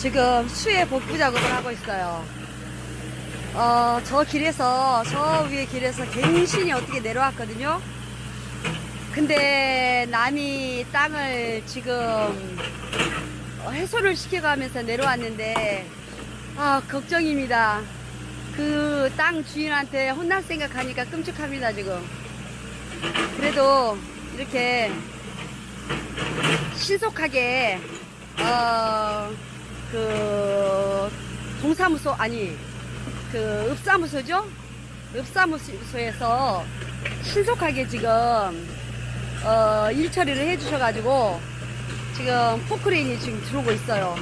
지금 수해 복구 작업을 하고 있어요. 어, 저 길에서, 저 위에 길에서 갱신이 어떻게 내려왔거든요. 근데 남이 땅을 지금 어, 해소를 시켜가면서 내려왔는데, 아, 걱정입니다. 그 땅 주인한테 혼날 생각하니까 끔찍합니다, 지금. 그래도 이렇게 신속하게, 어, 그, 동사무소, 아니, 그, 읍사무소죠? 읍사무소에서 신속하게 지금, 어, 일 처리를 해 주셔가지고, 지금 포크레인이 지금 들어오고 있어요.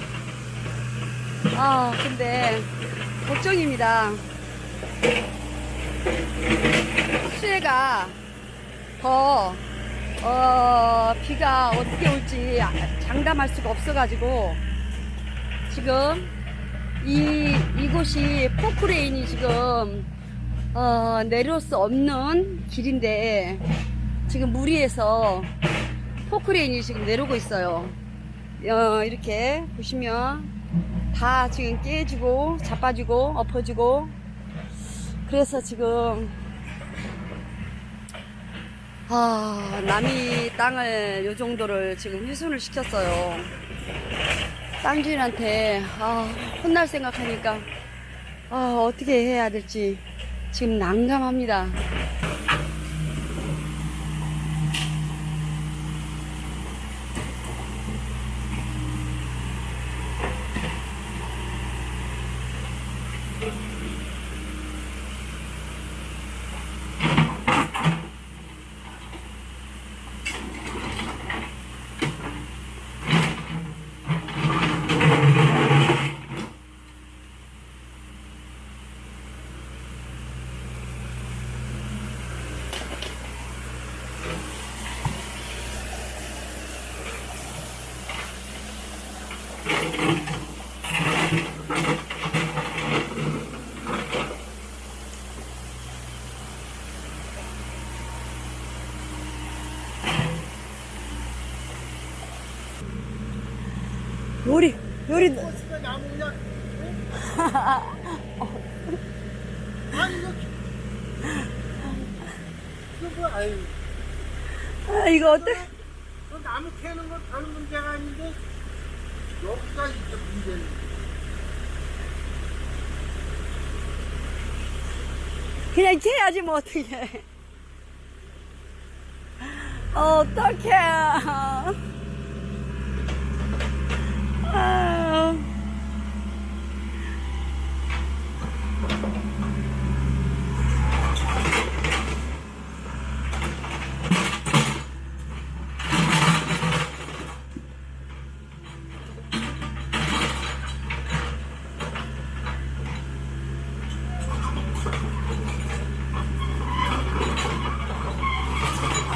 아, 근데, 걱정입니다. 수해가 더, 어, 비가 어떻게 올지 장담할 수가 없어가지고, 지금, 이, 이곳이 포크레인이 지금, 어, 내려올 수 없는 길인데, 지금 무리해서 포크레인이 지금 내려오고 있어요. 어, 이렇게 보시면, 다 지금 깨지고, 자빠지고, 엎어지고, 그래서 지금, 아, 남이 땅을 요 정도를 지금 훼손을 시켰어요. 땅 주인한테, 아, 혼날 생각하니까, 아, 어떻게 해야 될지 지금 난감합니다. 요리, 버스가 나무냐? 아니 이거 이거 뭐 아유. 아, 이거 어때? 그 나무 캐는 건 다른 문제가 아닌데? 여기가 이제 문제는 그냥 해야지 뭐 어떻게. 어떡해. 아,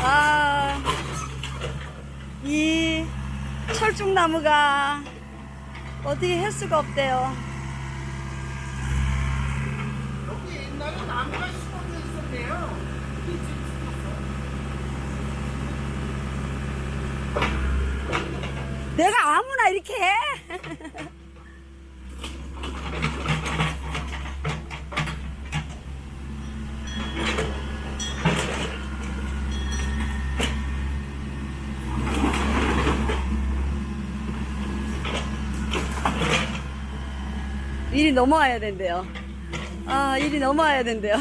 아, 이 철쭉나무가 어떻게 할 수가 없대요. 여기 옛날에 나무가 심어져 있었네요. 내가 아무나 이렇게 해? 일이 넘어와야 된대요. 아, 일이 넘어와야 된대요.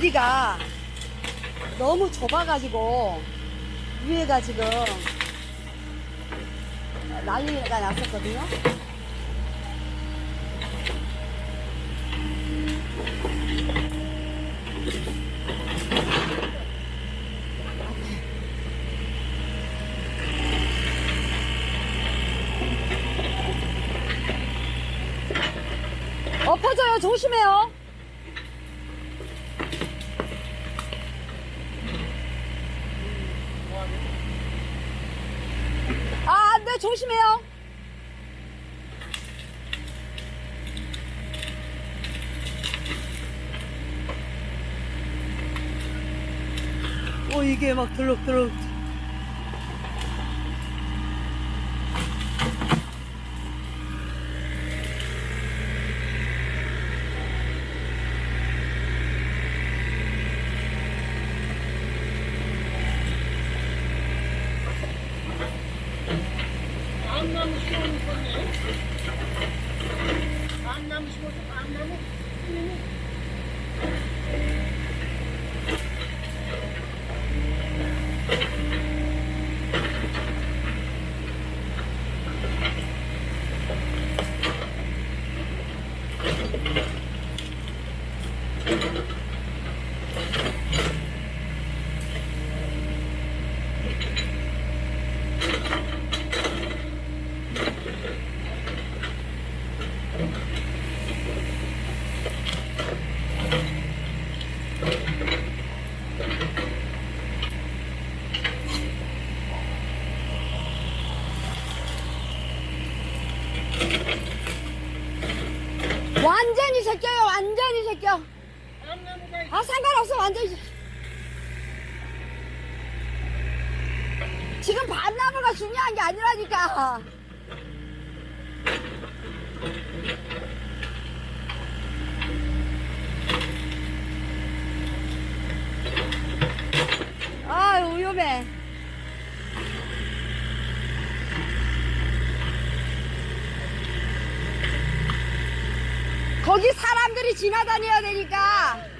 여기가 너무 좁아가지고 위에가 지금 난리가 났었거든요. 엎어져요. 조심해요. 아, 안 돼. 조심해요. 어, 이게 막 들럭들럭. 밤나무 심어놓은 건데. 밤나무 심어서 밤나무 뿌리는 완전히 제껴요. 완전히 제껴. 밤나무가 아, 상관없어. 완전히. 지금 반나무가 중요한 게 아니라니까. 아, 위험해. 거기 사람들이 지나다녀야 되니까.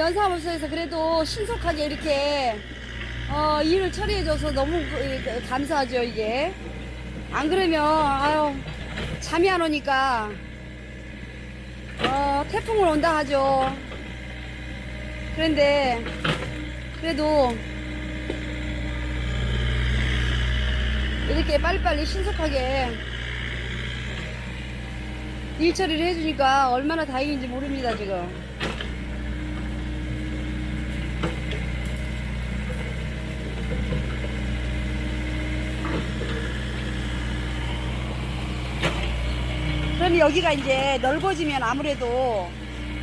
아, 면사무소에서 그래도 신속하게 이렇게, 어, 일을 처리해줘서 너무 그- 감사하죠, 이게. 안 그러면, 아유, 잠이 안 오니까, 어, 태풍을 온다 하죠. 그런데, 그래도, 이렇게 빨리빨리 신속하게 일 처리를 해주니까 얼마나 다행인지 모릅니다, 지금. 여기가 이제 넓어지면 아무래도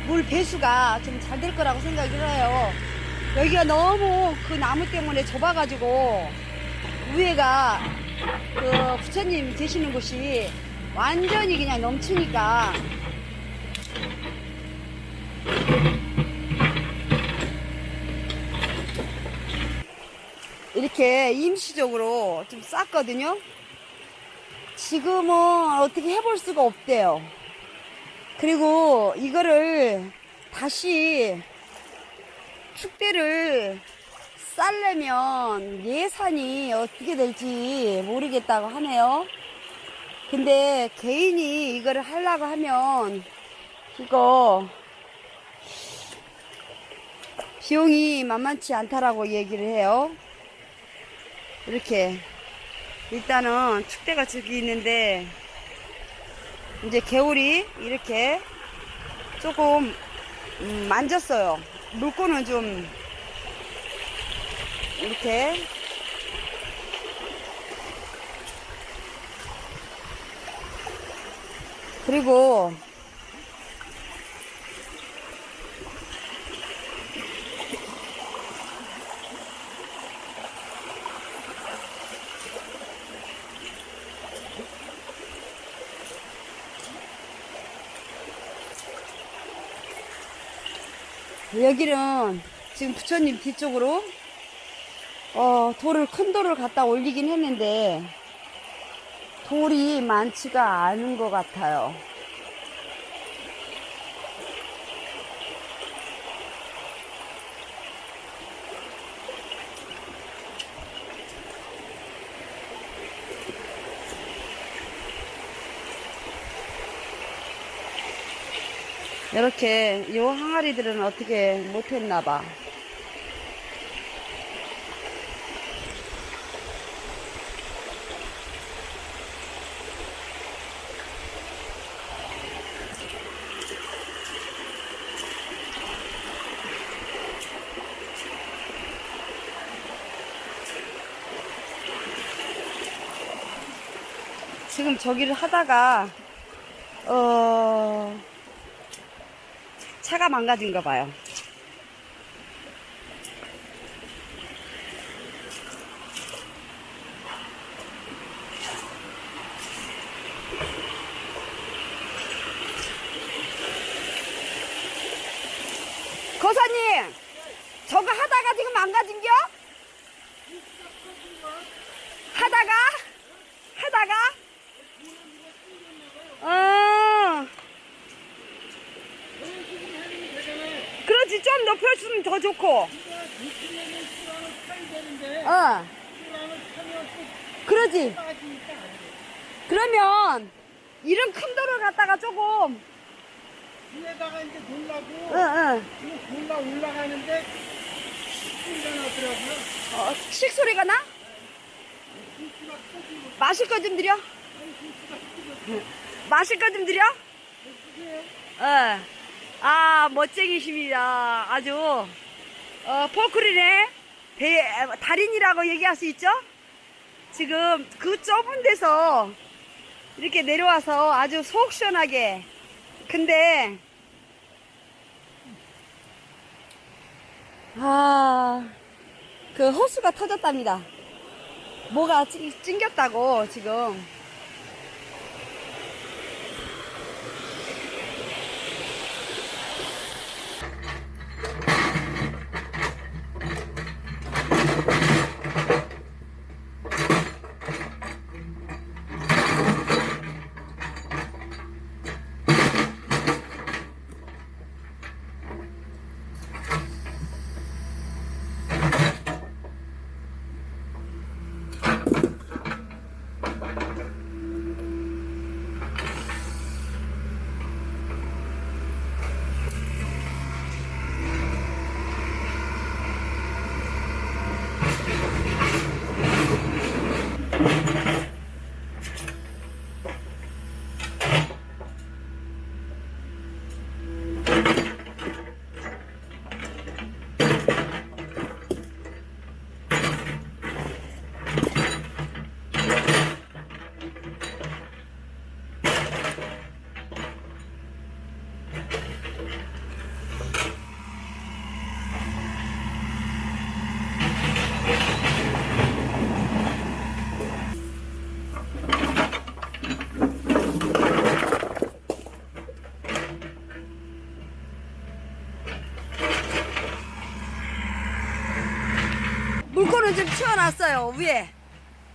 물 배수가 좀 잘 될 거라고 생각을 해요. 여기가 너무 그 나무 때문에 좁아가지고 위에가 그 부처님 계시는 곳이 완전히 그냥 넘치니까 이렇게 임시적으로 좀 쌌거든요. 지금은 어떻게 해볼 수가 없대요. 그리고 이거를 다시 축대를 쌀려면 예산이 어떻게 될지 모르겠다고 하네요. 근데 개인이 이거를 하려고 하면 이거 비용이 만만치 않다라고 얘기를 해요. 이렇게 일단은 축대가 저기 있는데 이제 개울이 이렇게 조금 음, 만졌어요. 물고는 좀 이렇게. 그리고 여기는 지금 부처님 뒤쪽으로 어, 돌을 큰 돌을 갖다 올리긴 했는데 돌이 많지가 않은 것 같아요. 이렇게 요 항아리들은 어떻게 못했나 봐. 지금 저기를 하다가 어 차가 망가진가 봐요. 거사님, 저거 하다가 지금 망가진겨? 하다가? 하다가? 어. 그렇지, 좀 높여주면 더 좋고. 어. 그러지. 그러면, 이런 큰 돌을 갖다가 조금, 위에다가 이제 놀라고 응, 응. 이거 골라 올라가는데 소리가 나더라고요. 어, 식 소리가 나? 마실 거 좀 드려? 마실 거 좀 드려? 어. 아, 멋쟁이십니다. 아주, 어, 포크리네. 대, 달인이라고 얘기할 수 있죠? 지금 그 좁은 데서 이렇게 내려와서 아주 속 시원하게. 근데, 아, 그 호수가 터졌답니다. 뭐가 찡, 찡겼다고 지금. 물꼬를 좀 치워놨어요 위에.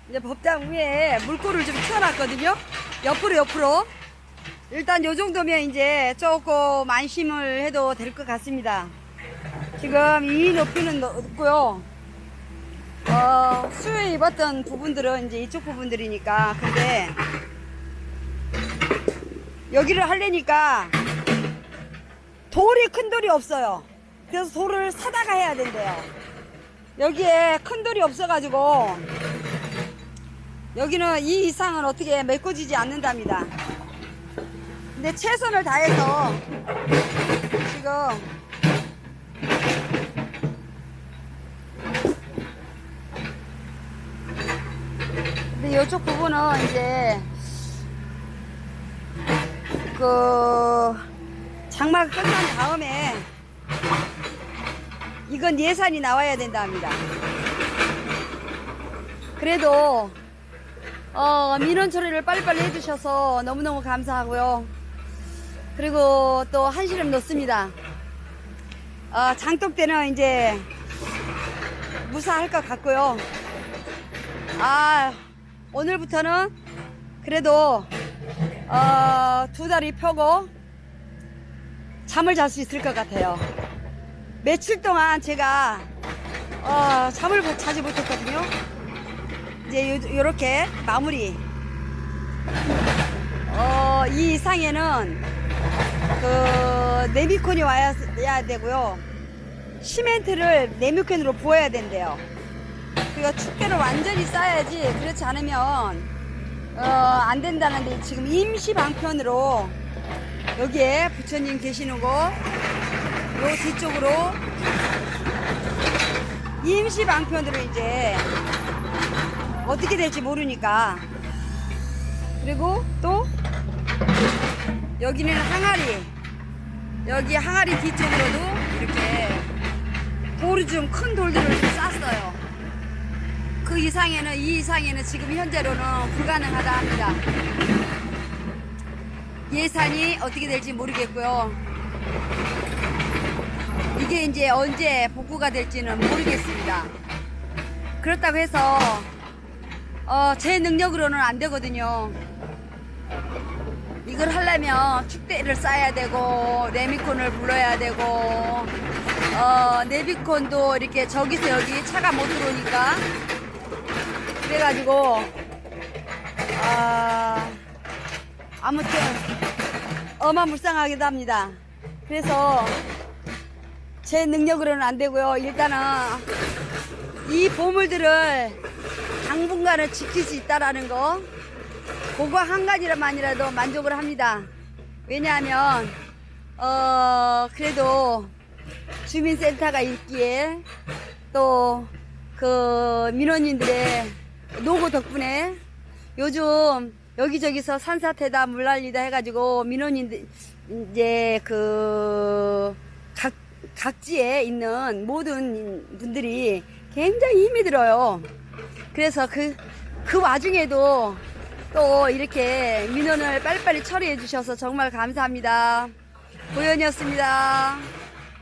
이제 법당 위에 물꼬를 좀 치워놨거든요. 옆으로 옆으로. 일단 요 정도면 이제 조금 안심을 해도 될 것 같습니다. 지금 이 높이는 높고요. 어, 수에 입었던 부분들은 이제 이쪽 부분들이니까. 근데 여기를 하려니까 돌이 큰 돌이 없어요. 그래서 돌을 사다가 해야 된대요 여기에 큰 돌이 없어가지고 여기는 이 이상은 어떻게 메꿔지지 않는답니다. 근데 최선을 다해서 지금 근데 이쪽 부분은 이제 그 장막 끝난 다음에 이건 예산이 나와야 된다 합니다. 그래도 어, 민원 처리를 빨리빨리 해주셔서 너무너무 감사하고요. 그리고 또 한시름 넣습니다. 어, 장독 때는 이제 무사할 것 같고요. 아, 오늘부터는 그래도 어, 두 다리 펴고 잠을 잘 수 있을 것 같아요. 며칠 동안 제가 어, 잠을 못- 자지 못했거든요. 이제 요, 요렇게 마무리. 어, 이 이상에는 그 네미콘이 와야 야 되고요. 시멘트를 네미콘으로 부어야 된대요. 그리고 축대를 완전히 쌓아야지 그렇지 않으면 어, 안 된다는데 지금 임시 방편으로 여기에 부처님 계시는 곳, 요 뒤쪽으로 임시 방편으로 이제 어떻게 될지 모르니까 그리고 또 여기는 항아리 여기 항아리 뒤쪽으로도 이렇게 돌을 좀큰 돌들을 좀 쌌어요. 그 이상에는 이 이상에는 지금 현재로는 불가능하다 합니다. 예산이 어떻게 될지 모르겠고요. 이게 이제 언제 복구가 될지는 모르겠습니다. 그렇다고 해서 어, 제 능력으로는 안 되거든요. 이걸 하려면 축대를 쌓아야 되고 네미콘을 불러야 되고 어, 네비콘도 이렇게 저기서 여기 차가 못 들어오니까 그래가지고 아 아무튼 어마무쌍하기도 합니다. 그래서 제 능력으로는 안 되고요. 일단은 이 보물들을 당분간은 지킬 수 있다라는 거 그거 한 가지만이라도 만족을 합니다. 왜냐하면 어 그래도 주민센터가 있기에 또 그 민원인들의 노고 덕분에 요즘 여기저기서 산사태다 물난리다 해가지고 민원인들 이제 그 각 각지에 있는 모든 분들이 굉장히 힘이 들어요. 그래서 그, 그 와중에도 또 이렇게 민원을 빨리빨리 처리해 주셔서 정말 감사합니다. 고현이었습니다.